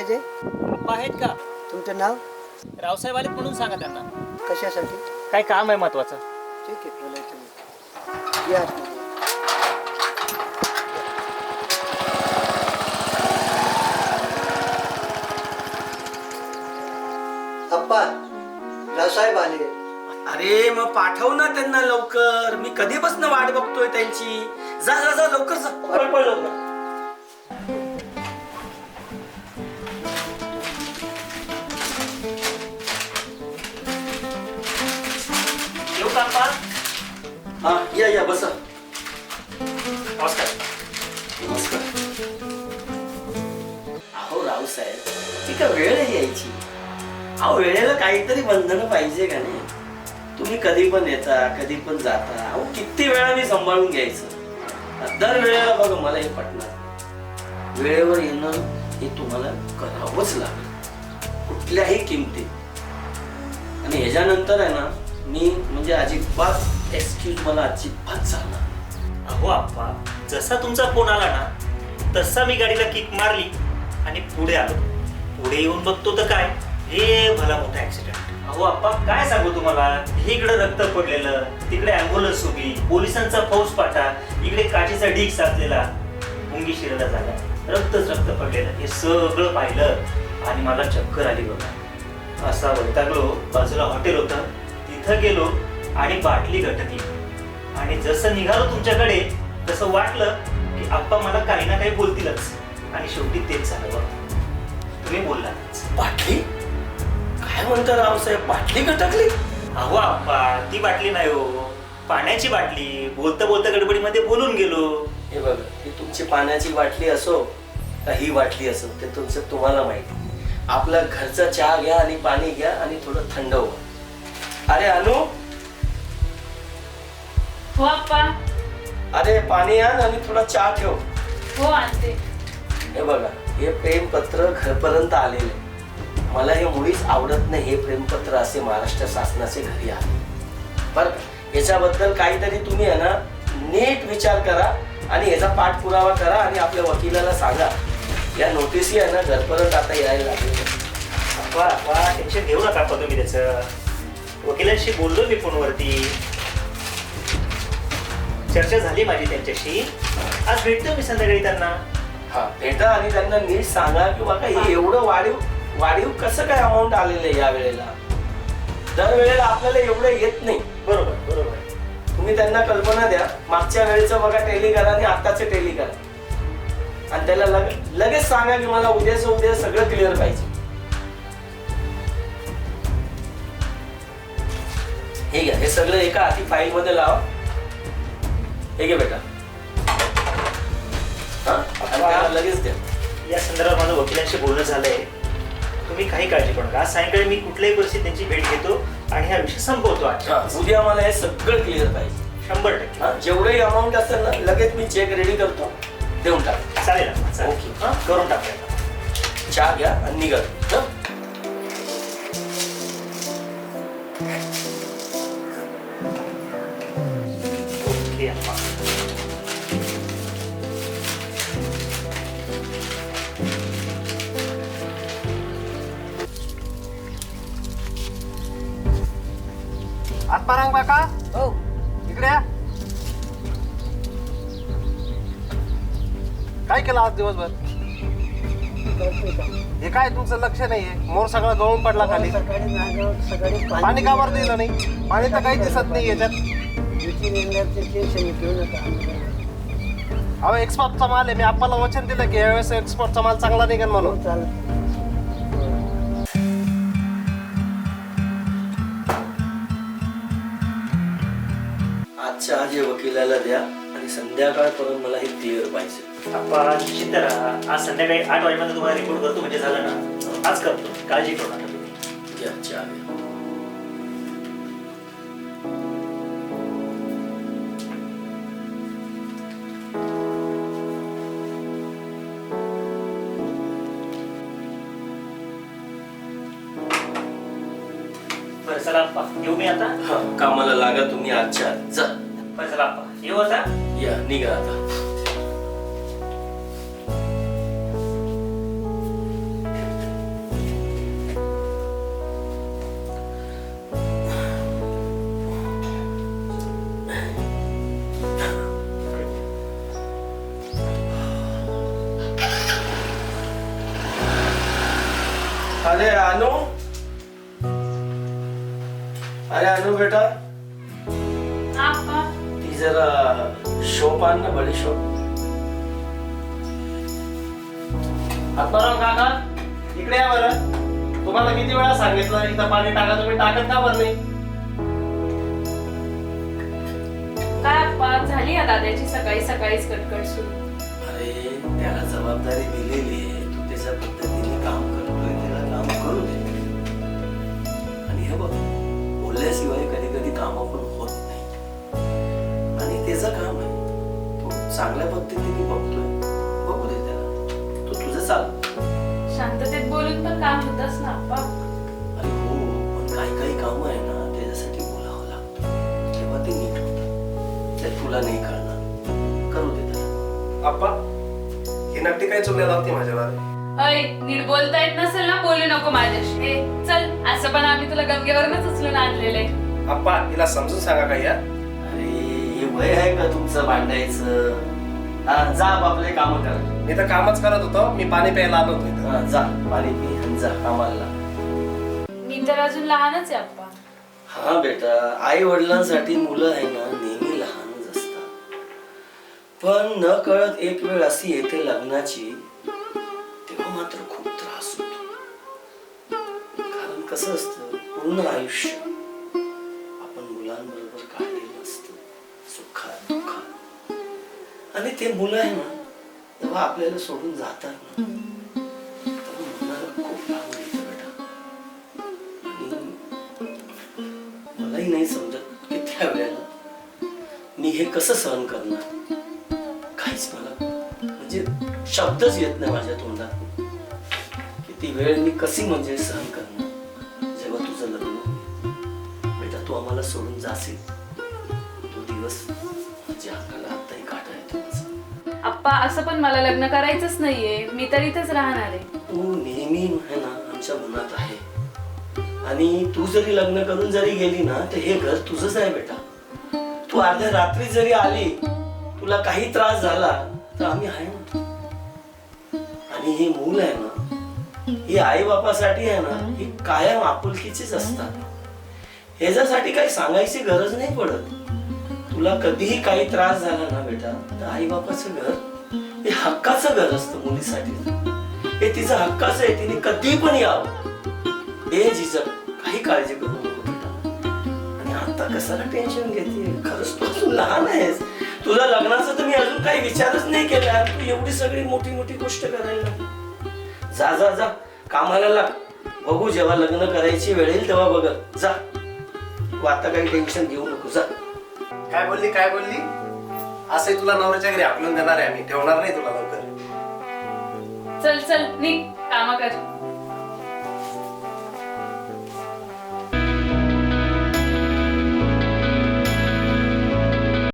पाहिजे? आप्पा आहेत का? तुमचं नाव? रावसाहेब आलेत म्हणून सांगा त्यांना. कशासाठी? काय काम आहे महत्वाचं? ठीक आहे बोला तुम्ही. या. आतमध्ये. अप्पा रावसाहेब आले. अरे मग पाठव ना त्यांना लवकर. मी कधीपासून वाट बघतोय त्यांची. जा जा जा लवकर जा. पळ, पळ, लवकर. आप्पा हा या या बसा नमस्कार नमस्कार अहो रावसाहेब ती का वेळ आहे यायची अहो वेळेला काहीतरी बंधन पाहिजे का नाही तुम्ही कधी पण येता कधी पण जाता अहो किती वेळा मी सांभाळून घ्यायचं दर वेळेला बघा मला हे पटणार वेळेवर येणं हे तुम्हाला करावंच लागेल कुठल्याही किमती आणि ह्याच्यानंतर आहे ना मी म्हणजे अजिबात एक्सक्यूज मला अजिबात चालणार. अहो आप्पा जसा तुमचा फोन आला ना तसा मी गाडीला किक मारली आणि पुढे आलो. पुढे येऊन बघतो तर काय? हे भला मोठा ऍक्सिडेंट अहो आप्पा काय सांगू तुम्हाला? हे इकडे रक्त पडलेलं तिकडे अँब्युलन्स उभी पोलिसांचा फौज पाटा इकडे काचेचा ढीक साचलेला मुंगी शिरला झाला. रक्तच रक्त पडलेलं हे सगळं पाहिलं आणि मला चक्कर आली बघा. असा वैतागलो बाजूला हॉटेल होतं. तिथं गेलो आणि बाटली घटकली आणि जसं निघालो तुमच्याकडे तसं वाटलं की आप्पा मला काही ना काही बोलतीलच. आणि शेवटी तेच झालं तुम्ही बोलला बाटली? काय म्हणता रावसाहेब? बाटली गटकली? अहो आप्पा ती बाटली नाही हो. पाण्याची बाटली. बोलता बोलता गडबडीमध्ये बोलून गेलो. हे बघा ही तुमची पाण्याची बाटली असो का ही बाटली असो ते तुमचं तुम्हाला माहिती. आपला घरचा चहा घ्या आणि पाणी घ्या आणि थोडं थंड व्हा. अरे अनु हो आप्पा. अरे पाणी आण आणि थोडा चहा ठेव. हो आणते. हे बघा हे प्रेमपत्र घरपर्यंत आलेले मला हे मुळीच आवडत नाही हे प्रेमपत्र असे महाराष्ट्र शासनाचे घरी आले. बरं का? याच्याबद्दल काहीतरी तुम्ही आहे ना नीट विचार करा आणि याचा पाठपुरावा करा आणि आपल्या वकिलाला सांगा. या नोटीसी आहे ना घरपर्यंत आता यायला लागले अप्पा अप्पा टेन्शन घेऊ नका तुम्ही त्याचं. वकिलांशी बोललो मी फोनवरती. चर्चा झाली माझी त्यांच्याशी. आज भेटतो मी संध्याकाळी त्यांना. हा भेटा आणि त्यांना नीट सांगा की बघा हे एवढं वाढीव वाढीव कसं काय अमाऊंट आलेलं आहे या वेळेला? दर वेळेला आपल्याला एवढं येत नाही. बरोबर बरोबर. तुम्ही त्यांना कल्पना द्या. मागच्या वेळेचं बघा टेली करा आणि आताचे टेली करा. आणि त्याला लगे लगेच सांगा की मला उद्याच उद्या सगळं क्लिअर पाहिजे. सगळं एका हाती फाईल मध्ये लावा. हे घे बेटा. हा? आणि त्याला लगेच द्या या संदर्भात माझं वकिलांशी बोलणं झालंय. तुम्ही काही काळजी करू नका. आज सायंकाळी मी कुठल्याही परिस्थितीत त्यांची भेट घेतो आणि हा विषय संपवतो आज. हा, उद्या मला हे सगळं क्लिअर पाहिजे. शंभर टक्के. हा, जेवढंही अमाऊंट असेल ना लगेच मी चेक रेडी करतो. देऊन टाक. चालेल चालेल. ओके. हा, करून टाकूया चहा घ्या आणि निघा. हं? हो इकडे या. काय केलं आज दिवसभर? हे काय तुमचं लक्ष नाहीये? मोर सगळा गळून पडला खाली. सकाळी नागाव सकाळी पाणी का बरं दिलं नाही? पाणी तर काही दिसत नाही याच्यात. युती टेन्शन घेऊ नका अहो एक्सपोर्टचा माल आहे. मी आपल्याला वचन दिलं की यावेळेस एक्सपोर्टचा माल चांगला निघेल हो म्हणून चालेल. आजच्या आज या वकिलाला द्या आणि संध्याकाळपर्यंत मला हे क्लिअर पाहिजे. निश्चित राहा. आज संध्याकाळी आठ वाजेपर्यंत तुम्हाला रिपोर्ट करतो म्हणजे झालं ना? आज करतो. काळजी करू नका तुम्ही. चहा घ्या. बरं चला अप्पा. येऊ मी आता? हा कामाला लागा तुम्ही आजच्या आज. जा. बरं चला अप्पा येऊ आता या निघा आता अरे अनु अरे अनु बेटा हा अप्पा ती जरा शोप आण ना बडी शोप आत्माराम काका इकडे या बरं. तुम्हाला किती वेळा सांगितलं इथं पाणी टाका तुम्ही टाकत का बरं नाही? काय अप्पा झाली या दादाची सकाळी सकाळीच कटकट सुरू. अरे त्याला जबाबदारी दिलेली आहे. तू त्याच्या पद्धतीने काम करतोय त्याला काम करू दे. आणि हे बघ बोलल्याशिवाय कधी कधी काम पण होत नाही. त्याचं काम आहे. तो चांगल्या पद्धतीने बघतोय. बघू दे त्याला. तू तुझं चाल. शांततेत बोलून पण काम होतच ना अप्पा अरे हो पण काही काही काम आहे ना त्याच्यासाठी बोलावं लागतं. तेव्हा ते नीट होतं ते तुला नाही कळणार. करू दे त्याला. आप्पा ही नक्की काय चुकल्या लावते माझ्यावर? अय नीट बोलता येत नसेल ना बोलू नको माझ्याशी. ए, चल असं पण आम्ही तुला गंगेवरच उचलून आणलेलंय. आप्पा हिला समजून सांगा काय या अरे हे वय आहे का तुमचं भांडायचं? हा जा आपले काम कर. मी तर कामच करत होतो मी पाणी प्यायला आलो होतो इथं. हा, जा पाणी पी आणि जा कामाला. लाग. मी तर अजून लहानच आहे अप्पा हा बेटा आई वडिलांसाठी मुलं आहे ना नेहमी लहानच असतात. पण न कळत एक वेळ अशी येते लग्नाची तेव्हा मात्र खूप त्रास होतो. कारण कसं असतं पूर्ण आयुष्य आणि ते मुलं आहे ना तेव्हा आपल्याला सोडून जातात ना. तेव्हा खूप बेटा. आणि मलाही नाही समजत की त्या वेळेला मी हे कसं सहन करणार. काहीच मला म्हणजे शब्दच येत नाही माझ्या तोंडात. किती वेळ मी कशी म्हणजे सहन करणार जेव्हा तुझं लग्न. बेटा तू आम्हाला सोडून जाशील. तो दिवस माझ्या अंगाला पप्पा असं पण मला लग्न करायचंच नाहीये. मी तर इथेच राहणार आहे. तू नेहमी आमच्या मनात आहे. आणि तू जरी लग्न करून जरी गेली ना तर हे घर तुझंच आहे बेटा. तू अर्ध्या रात्री जरी आली तुला काही त्रास झाला तर आम्ही आहे ना. आणि हे मूल आहे ना ही आई बापासाठी आहे ना ही कायम आपुलकीचीच असतात. ह्याच्यासाठी काही सांगायची गरज नाही पडत. तुला कधीही काही त्रास झाला ना बेटा तर आई बापाचं घर हे हक्काचं घर असतं मुलीसाठी. हे तिचं हक्काचं आहे तिने कधी पण यावं. हे जिजक काही काळजी करू नको बेटा. आणि आता कशाला टेन्शन घेते? खरंच तू अजून लहान आहेस. तुझ्या लग्नाचं तर मी अजून काही विचारच नाही केला. तू एवढी सगळी मोठी मोठी गोष्ट करायला जा जा जा. कामाला लाग. बघू जेव्हा लग्न करायची वेळ येईल तेव्हा बघ. जा. तू आता काही टेन्शन घेऊ नको. जा. काय बोलली काय बोलली? असं तुला नवऱ्याच्या घरी आपलं देणार आहे आम्ही. ठेवणार नाही तुला लवकर. चल चल निघ. कामा कर